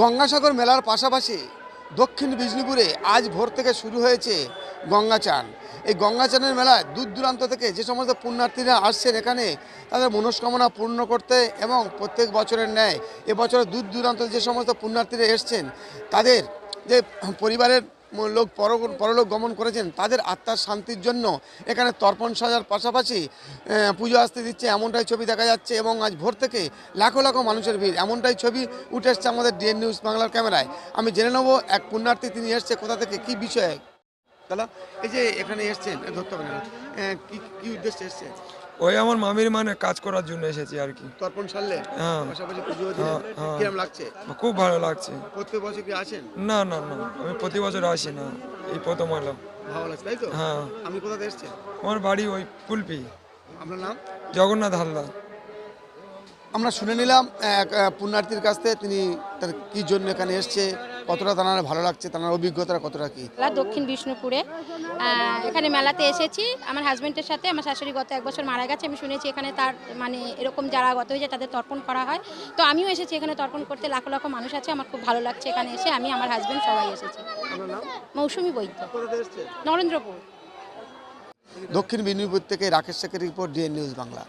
গঙ্গাসাগর মেলার পাশাপাশি দক্ষিণ বিষ্ণুপুরে আজ ভোর থেকে শুরু হয়েছে গঙ্গাচান। এই গঙ্গাচানের মেলায় দূর দূরান্ত থেকে যে সমস্ত পুণ্যার্থীরা আসছেন এখানে, তাদের মনস্কামনা পূর্ণ করতে এবং প্রত্যেক বছরের ন্যায় এবছরে দূর দূরান্ত যে সমস্ত পুণ্যার্থীরা এসছেন, তাদের যে পরিবারের লোক পর পরলোক গমন করেছেন, তাদের আত্মার শান্তির জন্য এখানে তর্পণ সাজার পাশাপাশি পুজো আসতে দিচ্ছে, এমনটাই ছবি দেখা যাচ্ছে এবং আজ ভোর থেকে লাখো লাখো মানুষের ভিড়। এমনটাই ছবি উঠে এসছে আমাদের ডিএন নিউজ বাংলার ক্যামেরায়। আমি জেনে নেব এক পুণ্যার্থী তিনি এসছে কোথা থেকে, কি বিষয়ে? দাদা, এই যে এখানে এসছেন ধরতে হবে না কি কি উদ্দেশ্যে এসছে? ওই আমার মামির মানে কাজ করার জন্য এসেছি আর কি। তর্পণ সারলে? হ্যাঁ। পাশাপাশি পুজো দিলেন? হ্যাঁ, হ্যাঁ। কিরম লাগছে? খুব ভালো লাগছে। প্রত্যেক বছর কি আসেন? না না না। আমি প্রতি বছর আসি না এই প্রথম হলো ভালো লাগছে তাই তো? হ্যাঁ। আমি কোথা থেকে এসছেন? আমার বাড়ি ওই কুলপি। আপনার নাম? জগন্নাথ হালদার। আমরা শুনে নিলাম এক পুণ্যার্থীর কাছ থেকে তিনি তার কি জন্য এখানে এসছে কতটা তার ভালো লাগছে তার অভিজ্ঞতা কতটা কি? দক্ষিণ বিষ্ণুপুরে। এখানে মেলাতে এসেছি। আমার হাজবেন্ডের সাথে আমার শাশুড়ি গত এক বছর মারা গেছে আমি শুনেছি এখানে তার মানে এরকম যারা গত হয়েছে তাদের তর্পণ করা হয়। তো আমিও এসেছি এখানে তর্পণ করতে লাখো লাখো মানুষ আছে আমার খুব ভালো লাগছে এখানে এসে আমি আমার হাজবেন্ড সবাই এসেছি। মৌসুমি বৈদ্য। কোথা থেকে এসছে নরেন্দ্রপুর। দক্ষিণ বিষ্ণুপুর থেকে রাকেশ শেখের রিপোর্ট ডিএন নিউজ বাংলা।